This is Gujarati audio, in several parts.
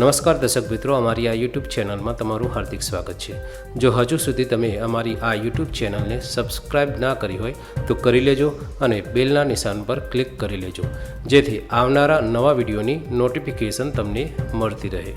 નમસ્કાર દર્શક મિત્રો, અમારી આ યુટ્યુબ ચેનલમાં તમારું હાર્દિક સ્વાગત છે. જો હજુ સુધી તમે અમારી આ યુટ્યુબ ચેનલને સબસ્ક્રાઇબ ના કરી હોય, તો કરી લેજો અને બેલના નિશાન પર ક્લિક કરી લેજો. જેથી આવનારા નવા વિડીયોની નોટિફિકેશન તમને મળતી રહે.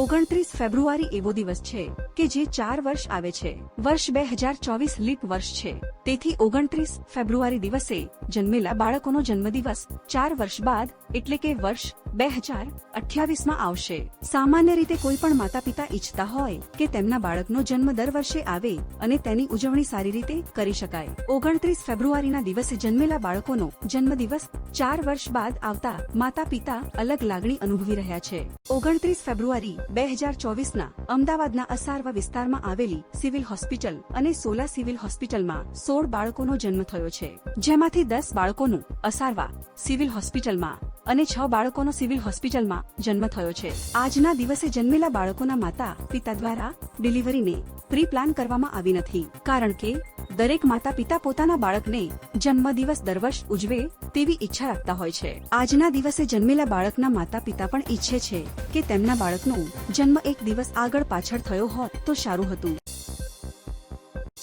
ઓગણત્રીસ ફેબ્રુઆરી એવો દિવસ છે કે જે ચાર વર્ષ આવે છે. વર્ષ બે હજાર ચોવીસ લીપ વર્ષ છે. તેથી ઓગણત્રીસ ફેબ્રુઆરી દિવસે જન્મેલા બાળકોનો જન્મદિવસ ચાર વર્ષ બાદ, એટલે કે વર્ષ બે હજાર અઠ્યાવીસમાં આવશે. સામાન્ય રીતે કોઈ પણ માતા પિતા ઈચ્છતા હોય કે તેમના બાળકનો જન્મ દર વર્ષે આવે અને તેની ઉજવણી સારી રીતે કરી શકાય. ઓગણત્રીસ ફેબ્રુઆરીના દિવસે જન્મેલા બાળકોનો જન્મદિવસ ચાર વર્ષ બાદ આવતા માતા પિતા અલગ લાગણી અનુભવી રહ્યા છે. ઓગણત્રીસ ફેબ્રુઆરી બે હજાર ચોવીસના અમદાવાદના અસારવા વિસ્તારમાં આવેલી સિવિલ હોસ્પિટલ અને સોલા સિવિલ હોસ્પિટલમાં સોળ બાળકોનો જન્મ થયો છે. જેમાંથી દસ બાળકોનું અસારવા સિવિલ હોસ્પિટલમાં અને છ બાળકોનો સિવિલ હોસ્પિટલમાં જન્મ થયો છે. આજના દિવસે જન્મેલા બાળકોના માતા, પિતા દ્વારા ડિલિવરીને પ્રી પ્લાન કરવામાં આવી નથી. કારણ કે, દરેક માતા પિતા પોતાના બાળકને જન્મદિવસ દર વર્ષ ઉજવે તેવી ઈચ્છા રાખતા હોય છે. આજના દિવસે જન્મેલા બાળકના માતા પિતા પણ ઈચ્છે છે કે તેમના બાળકનો જન્મ એક દિવસ આગળ પાછળ થયો હોત તો સારું હતું.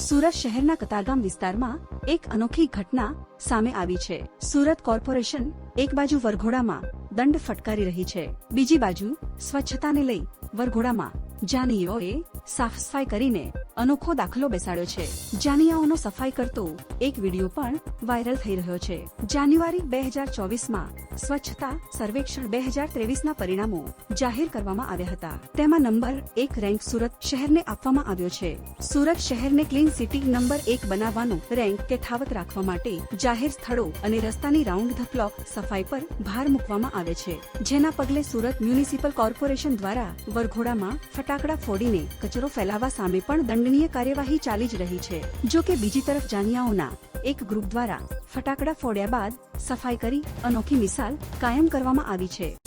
સુરત શહેરના કતારગામ વિસ્તારમાં એક અનોખી ઘટના સામે આવી છે. સુરત કોર્પોરેશન એક બાજુ વરઘોડામાં દંડ ફટકારી રહી છે. બીજી બાજુ સ્વચ્છતાને લઈ વરઘોડામાં જાનીઓએ સાફ સફાઈ કરીને અનોખો દાખલો બેસાડ્યો છે. જાનિયાઓનો સફાઈ કરતો એક વીડિયો પણ વાયરલ થઈ રહ્યો છે. જાન્યુઆરી બે હજાર ચોવીસમાં સ્વચ્છતા સર્વેક્ષણ બે હજાર ત્રેવીસના પરિણામો જાહેર કરવામાં આવ્યા હતા. તેમાં નંબર એક રેન્ક સુરત શહેરને આપવામાં આવ્યો છે. સુરત શહેરને ક્લીન સિટી નંબર એક બનાવવાનો રેન્ક યથાવત રાખવા માટે જાહેર સ્થળો અને રસ્તાની રાઉન્ડ ધ ક્લોક સફાઈ પર ભાર મૂકવામાં આવે છે. જેના પગલે સુરત મ્યુનિસિપલ કોર્પોરેશન દ્વારા વરઘોડામાં ફટાકડા ફોડીને કચરો ફેલાવવા સામે પણ દંડનીય કાર્યવાહી ચાલી જ રહી છે. જો કે બીજી તરફ જાનિયાઓના એક ગ્રુપ દ્વારા ફટાકડા ફોડ્યા બાદ સફાઈ કરી અનોખી મિસાલ કાયમ કરવામાં આવી છે.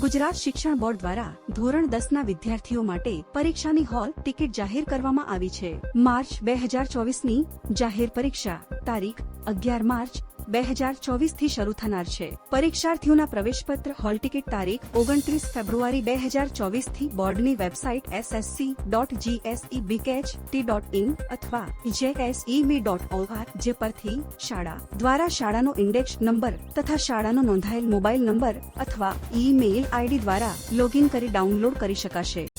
ગુજરાત શિક્ષણ બોર્ડ દ્વારા ધોરણ દસ ના વિદ્યાર્થીઓ માટે પરીક્ષાની હોલ ટિકિટ જાહેર કરવામાં આવી છે. માર્ચ બે હજાર ચોવીસની જાહેર પરીક્ષા તારીખ અગિયાર માર્ચ બે હજાર ચોવીસથી શરૂ થનાર છે. પરીક્ષાર્થીઓના પ્રવેશપત્ર, હોલ ટિકિટ તારીખ ઓગણત્રીસ ફેબ્રુઆરી બે હજાર ચોવીસથી બોર્ડની website SSC dot GSE BKH T dot in અથવા જેએસઈબી ડોટ ઓઆર જે પરથી શાળા દ્વારા શાળાનો ઇન્ડેક્સ નંબર તથા શાળાનો નોંધાયેલ મોબાઈલ નંબર અથવા ઈમેલ આઈડી દ્વારા લોગિન કરી ડાઉનલોડ કરી શકાશે.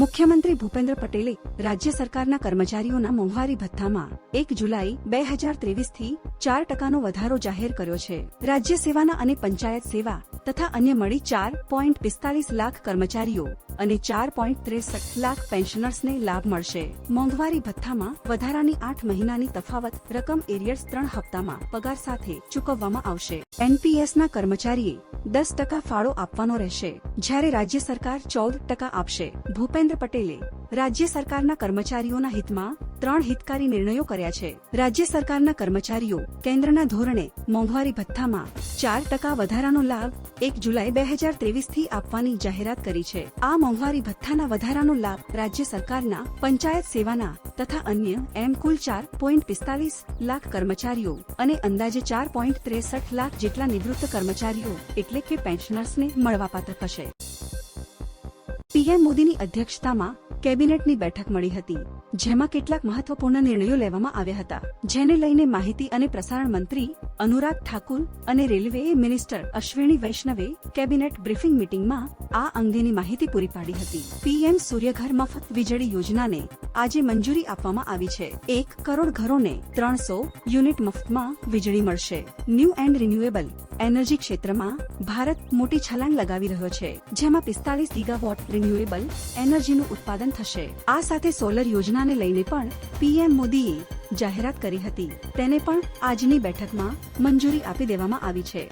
મુખ્યમંત્રી ભૂપેન્દ્ર પટેલે રાજ્ય સરકારના કર્મચારીઓના મોંઘવારી ભથ્થામાં એક જુલાઈ બે હજાર ત્રેવીસથી ચાર ટકાનો વધારો જાહેર કર્યો છે. રાજ્ય સેવાના અને પંચાયત સેવા તથા અન્ય મળી ચાર પોઈન્ટ પિસ્તાલીસ લાખ કર્મચારીઓ અને ચાર પોઈન્ટ ત્રેસઠ લાખ પેન્શનર્સને લાભ મળશે. મોંઘવારી ભથ્થામાં વધારાની આઠ મહિનાની તફાવત રકમ એરિયર્સ ત્રણ હપ્તામાં પગાર સાથે ચૂકવવામાં આવશે. એનપીએસના કર્મચારીએ દસ ટકા ફાળો આપવાનો રહેશે. જ્યારે રાજ્ય સરકાર ચૌદ ટકા આપશે. ભૂપેન્દ્ર પટેલે રાજ્ય સરકારના કર્મચારીઓના હિતમાં ત્રણ હિતકારી નિર્ણયો કર્યા છે. રાજ્ય સરકારના કર્મચારીઓ, કેન્દ્રના ધોરણે મોંઘવારી ભથ્થામાં ચાર ટકા વધારાનો લાભ એક જુલાઈ બે હજાર ત્રેવીસથી આપવાની જાહેરાત કરી છે. આ મોંઘવારી ભથ્થાના વધારાનો લાભ રાજ્ય સરકારના પંચાયત સેવાના તથા અન્ય એમ કુલ ચાર પોઈન્ટ પિસ્તાલીસ લાખ કર્મચારીઓ અને અંદાજે ચાર પોઈન્ટ ત્રેસઠ લાખ જેટલા નિવૃત્ત કર્મચારીઓ, એટલે કે પેન્શનર્સને મળવાપાત્ર થશે. પીએમ મોદીની અધ્યક્ષતામાં કેબિનેટની બેઠક મળી હતી, જેમાં કેટલાક મહત્વપૂર્ણ નિર્ણયો લેવામાં આવ્યા હતા. જેને લઈને માહિતી અને પ્રસારણ મંત્રી અનુરાગ ઠાકુર અને રેલવે મિનિસ્ટર અશ્વિની વૈષ્ણવે કેબિનેટ બ્રીફિંગ મીટિંગમાં આ અંગેની માહિતી પૂરી પાડી હતી. પીએમ સૂર્યઘર મફત વીજળી યોજનાને આજે મંજૂરી આપવામાં આવી છે. એક કરોડ ઘરોને ત્રણસો યુનિટ મફતમાં વીજળી મળશે. ન્યૂ એન્ડ રિન્યુએબલ એનર્જી ક્ષેત્રમાં ભારત મોટી છલાંગ લગાવી રહ્યો છે, જેમાં પિસ્તાલીસ ગીગાવોટ રિન્યુએબલ એનર્જીનું ઉત્પાદન થશે. આ સાથે સોલર યોજનાને લઈને પણ પીએમ મોદીએ જાહેરાત કરી હતી. તેને પણ આજની બેઠકમાં મંજૂરી આપી દેવામાં આવી છે.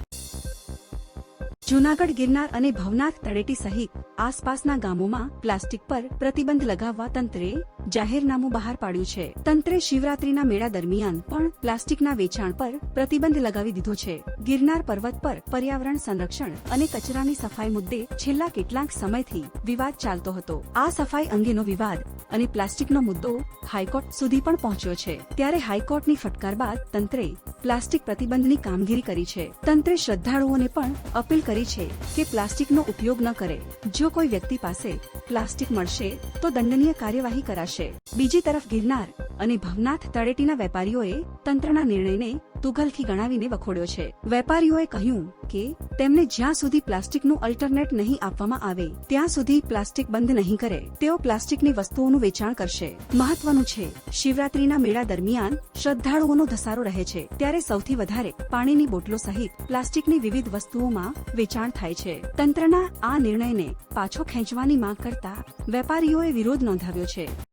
જૂનાગઢ ગિરનાર અને ભવનાથ તળેટી સહિત આસપાસના ગામોમાં પ્લાસ્ટિક પર પ્રતિબંધ લગાવવા તંત્રે જાહેરનામું બહાર પાડ્યું છે. તંત્રે શિવરાત્રીના મેળા દરમિયાન પણ પ્લાસ્ટિકના વેચાણ પર પ્રતિબંધ લગાવી દીધો છે. ગિરનાર પર્વત પર પર્યાવરણ સંરક્ષણ અને કચરાની સફાઈ મુદ્દે છેલ્લા કેટલાક સમયથી વિવાદ ચાલતો હતો. આ સફાઈ અંગેનો વિવાદ અને પ્લાસ્ટિકનો મુદ્દો હાઈકોર્ટ સુધી પણ પહોંચ્યો છે. ત્યારે હાઈકોર્ટની ફટકાર બાદ તંત્રે પ્લાસ્ટિક પ્રતિબંધની કામગીરી કરી છે. તંત્રે શ્રદ્ધાળુઓને પણ અપીલ કરી છે કે પ્લાસ્ટિકનો ઉપયોગ ન કરે. જો કોઈ વ્યક્તિ પાસે પ્લાસ્ટિક મળશે, તો દંડનીય કાર્યવાહી કરાશે. બીજી તરફ ગિરનાર અને ભવનાથ તળેટીના વેપારીઓએ તંત્રના નિર્ણયને તુગલખી ગણાવીને વખોડ્યો છે. વેપારીઓએ કહ્યું કે, તેમને જ્યાં સુધી પ્લાસ્ટિકનું અલ્ટરનેટ નહીં આપવામાં આવે, ત્યાં સુધી પ્લાસ્ટિક બંધ નહીં કરે. તેઓ પ્લાસ્ટિકની વસ્તુઓનું વેચાણ કરશે. મહત્વનું છે, શિવરાત્રીના મેળા દરમિયાન શ્રદ્ધાળુઓનો ધસારો રહે છે. ત્યારે સૌથી વધારે પાણીની બોટલો સહિત પ્લાસ્ટિકની વિવિધ વસ્તુઓમાં વેચાણ થાય છે. તંત્રના આ નિર્ણયને પાછો ખેંચવાની માંગ કરતા વેપારીઓએ વિરોધ નોંધાવ્યો છે.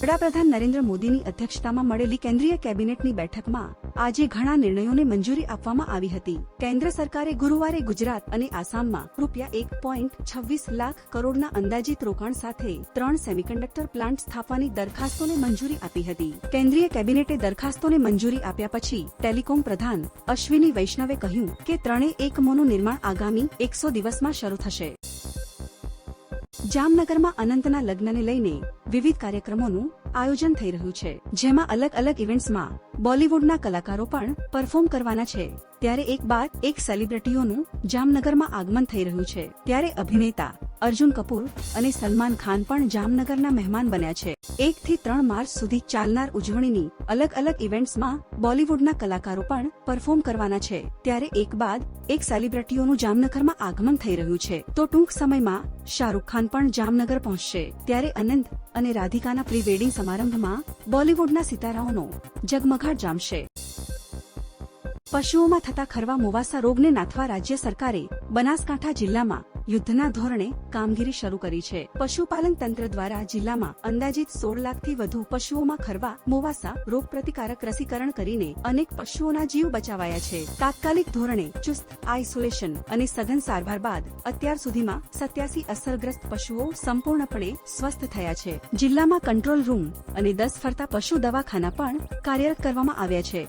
વડાપ્રધાન નરેન્દ્ર મોદીની અધ્યક્ષતામાં મળેલી કેન્દ્રીય કેબિનેટની બેઠકમાં આજે ઘણા નિર્ણયોને મંજૂરી આપવામાં આવી હતી. કેન્દ્ર સરકારે ગુરુવારે ગુજરાત અને આસામમાં રૂપિયા એક પોઈન્ટ છવ્વીસ લાખ કરોડના અંદાજિત રોકાણ સાથે ત્રણ સેમિકન્ડક્ટર પ્લાન્ટ સ્થાપવાની દરખાસ્તોને મંજૂરી આપી હતી. કેન્દ્રીય કેબિનેટે દરખાસ્તોને મંજૂરી આપ્યા પછી ટેલિકોમ પ્રધાન અશ્વિની વૈષ્ણવે કહ્યું કે ત્રણે એકમોનું નિર્માણ આગામી એકસો દિવસમાં શરૂ થશે. જામનગરમાં અનંતના લગ્નને લઈને વિવિધ કાર્યક્રમોનું આયોજન થઈ રહ્યું છે, જેમાં અલગ અલગ ઇવેન્ટ્સમાં બોલિવૂડના કલાકારો પણ પરફોર્મ કરવાના છે. ત્યારે એક બાદ એક સેલિબ્રિટીઓનું જામનગરમાં આગમન થઈ રહ્યું છે, ત્યારે અભિનેતા અર્જુન કપૂર અને સલમાન ખાન પણ જામનગરના મહેમાન બન્યા છે. એક થી ત્રણ માર્ચ સુધી ચાલનાર ઉજવણીની અલગ અલગ ઇવેન્ટ્સમાં બોલિવૂડના કલાકારો પણ પરફોર્મ કરવાના છે. ત્યારે એક બાદ એક સેલિબ્રિટીઓનું જામનગરમાં આગમન થઈ રહ્યું છે. તો ટૂંક સમયમાં શાહરૂખ ખાન પણ જામનગર પહોંચશે. ત્યારે અનંત અને રાધિકાના પ્રી વેડિંગ સમારંભમાં બોલિવૂડના સિતારાઓનો જગમગાટ જામશે. પશુઓમાં થતા ખરવા, મોવાસા રોગને નાથવા રાજ્ય સરકારે બનાસકાંઠા જિલ્લામાં યુદ્ધના ધોરણે કામગીરી શરૂ કરી છે. પશુપાલન તંત્ર દ્વારા જિલ્લામાં અંદાજિત સોળ લાખથી વધુ પશુઓમાં ખરવા, મોવાસા રોગ પ્રતિકારક રસીકરણ કરીને અનેક પશુઓના જીવ બચાવાયા છે. તાત્કાલિક ધોરણે ચુસ્ત, આઇસોલેશન અને સઘન સારવાર બાદ અત્યાર સુધીમાં સત્યાસી અસરગ્રસ્ત પશુઓ સંપૂર્ણપણે સ્વસ્થ થયા છે. જિલ્લામાં કંટ્રોલ રૂમ અને દસ ફરતા પશુ દવાખાના પણ કાર્યરત કરવામાં આવ્યા છે.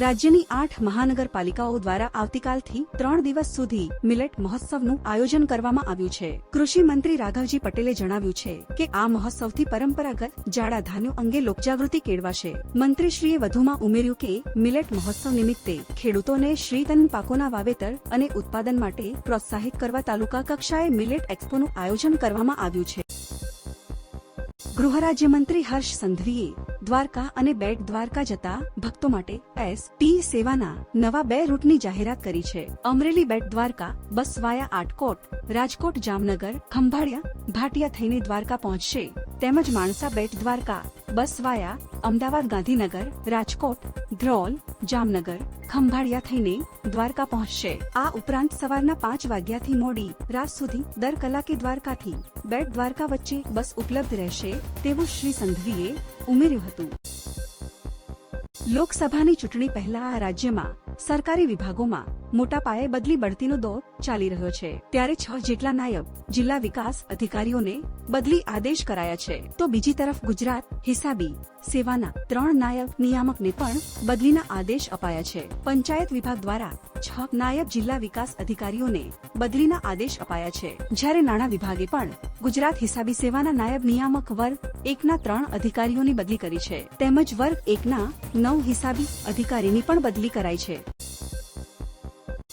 રાજ્યની આઠ મહાનગરપાલિકાઓ દ્વારા આવતીકાલથી ત્રણ દિવસ સુધી મિલેટ મહોત્સવનું આયોજન કરવામાં આવ્યું છે. કૃષિ મંત્રી રાઘવજી પટેલે જણાવ્યું છે કે આ મહોત્સવથી પરંપરાગત જાડા ધાન્યો અંગે લોકજાગૃતિ કેળવાશે. મંત્રીશ્રીએ વધુમાં ઉમેર્યું કે મિલેટ મહોત્સવ નિમિત્તે ખેડૂતોને શ્રીતન પાકોના વાવેતર અને ઉત્પાદન માટે પ્રોત્સાહિત કરવા તાલુકા કક્ષાએ મિલેટ એક્સપોનું આયોજન કરવામાં આવ્યું છે. ગૃહ રાજ્યમંત્રી હર્ષ સંઘવીએ દ્વારકા અને બેટ દ્વારકા જતા ભક્તો માટે એસ ટી સેવાના નવા બે રૂટની જાહેરાત કરી છે. અમરેલી બેટ દ્વારકા બસ વાયા આટકોટ રાજકોટ જામનગર, ખંભાળિયા, ભાટિયા થઈને દ્વારકા પહોંચશે. તેમજ માણસા બેટ દ્વારકા બસ વાયા અમદાવાદ, ગાંધીનગર, રાજકોટ, ધ્રોલ, જામનગર, ખંભાળિયા થઈને દ્વારકા પહોંચશે. આ ઉપરાંત સવારના પાંચ વાગ્યાથી મોડી રાત સુધી દર કલાકે દ્વારકાથી બેટ દ્વારકા વચ્ચે બસ ઉપલબ્ધ રહેશે તેવું શ્રી સંઘવીએ ઉમેર્યું હતું. લોકસભાની ચૂંટણી પહેલા આ રાજ્યમાં સરકારી વિભાગોમાં મોટા પાયે બદલી બઢતીનો દોર ચાલી રહ્યો છે. ત્યારે છ જેટલા નાયબ જિલ્લા વિકાસ અધિકારીઓને બદલી આદેશ કરાયા છે. તો બીજી તરફ ગુજરાત હિસાબી સેવાના ત્રણ નાયબ નિયામકને પણ બદલીના આદેશ અપાયા છે. પંચાયત વિભાગ દ્વારા છ નાયબ જિલ્લા વિકાસ અધિકારીઓને બદલીના આદેશ અપાયા છે. જ્યારે નાણાં વિભાગે પણ ગુજરાત હિસાબી સેવાના નાયબ નિયામક વર્ગ એકના ત્રણ અધિકારીઓની બદલી કરી છે. તેમજ વર્ગ એકના નવ હિસાબી અધિકારીની પણ બદલી કરાઈ છે.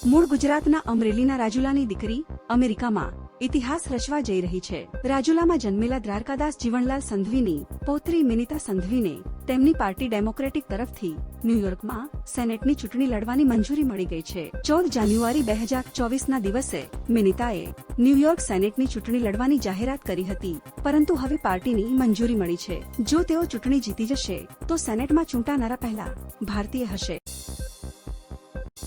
મૂળ ગુજરાતના અમરેલીના રાજુલાની દીકરી અમેરિકામાં ઇતિહાસ રચવા જઈ રહી છે. રાજુલામાં જન્મેલા દ્વારકાદાસ જીવનલાલ સંધવીની પૌત્રી મિનિતા સંધવીને તેમની પાર્ટી ડેમોક્રેટિક તરફથી ન્યુયોર્કમાં સેનેટની ચૂંટણી લડવાની મંજૂરી મળી ગઈ છે. ચૌદ જાન્યુઆરી બે હજાર ચોવીસના દિવસે મિનિતાએ ન્યુયોર્ક સેનેટની ચૂંટણી લડવાની જાહેરાત કરી હતી, પરંતુ હવે પાર્ટીની મંજૂરી મળી છે. જો તેઓ ચૂંટણી જીતી જશે, તો સેનેટમાં ચૂંટાનારા પહેલા ભારતીય હશે.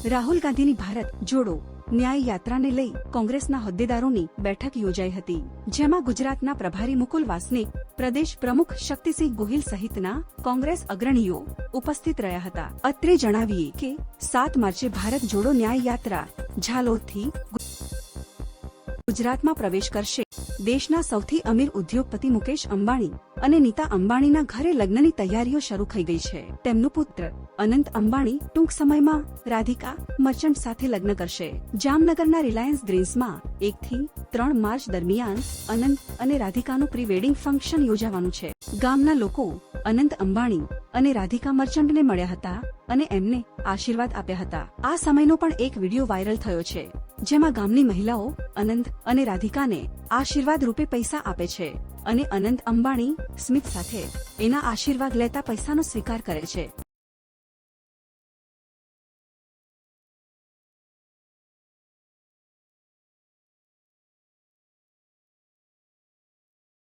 રાહુલ ગાંધીની ભારત જોડો ન્યાય યાત્રાને લઈ કોંગ્રેસના હોદ્દેદારોની બેઠક યોજાઈ હતી, જેમાં ગુજરાતના પ્રભારી મુકુલ વાસનિક, પ્રદેશ પ્રમુખ શક્તિસિંહ ગોહિલ સહિતના કોંગ્રેસ અગ્રણીઓ ઉપસ્થિત રહ્યા હતા. અત્રે જણાવીએ કે સાત માર્ચે ભારત જોડો ન્યાય યાત્રા ઝાલોદથી ગુજરાતમાં પ્રવેશ કરશે. દેશના સૌથી અમીર ઉદ્યોગપતિ મુકેશ અંબાણી અને નીતા અંબાણીના ઘરે લગ્નની તૈયારીઓ શરૂ થઈ ગઈ છે. તેમનો પુત્ર અનંત અંબાણી ટૂંક સમયમાં રાધિકા મર્ચન્ટ સાથે લગ્ન કરશે. જામનગરના રિલાયન્સ ગ્રીન્સમાં એકથી ત્રણ માર્ચ દરમિયાન અનંત અને રાધિકાનું પ્રી વેડિંગ ફંક્શન યોજાવાનું છે. ગામના લોકો અનંત અંબાણી અને રાધિકા મર્ચન્ટને મળ્યા હતા અને એમને આશીર્વાદ આપ્યા હતા. આ સમયનો પણ એક વીડિયો વાયરલ થયો છે. જેમાં ગામની મહિલાઓ અનંત અને રાધિકાને આશીર્વાદ રૂપે પૈસા આપે છે અને અનંત અંબાણી, સ્મિત સાથે એના આશીર્વાદ લેતા પૈસાનો સ્વીકાર કરે છે.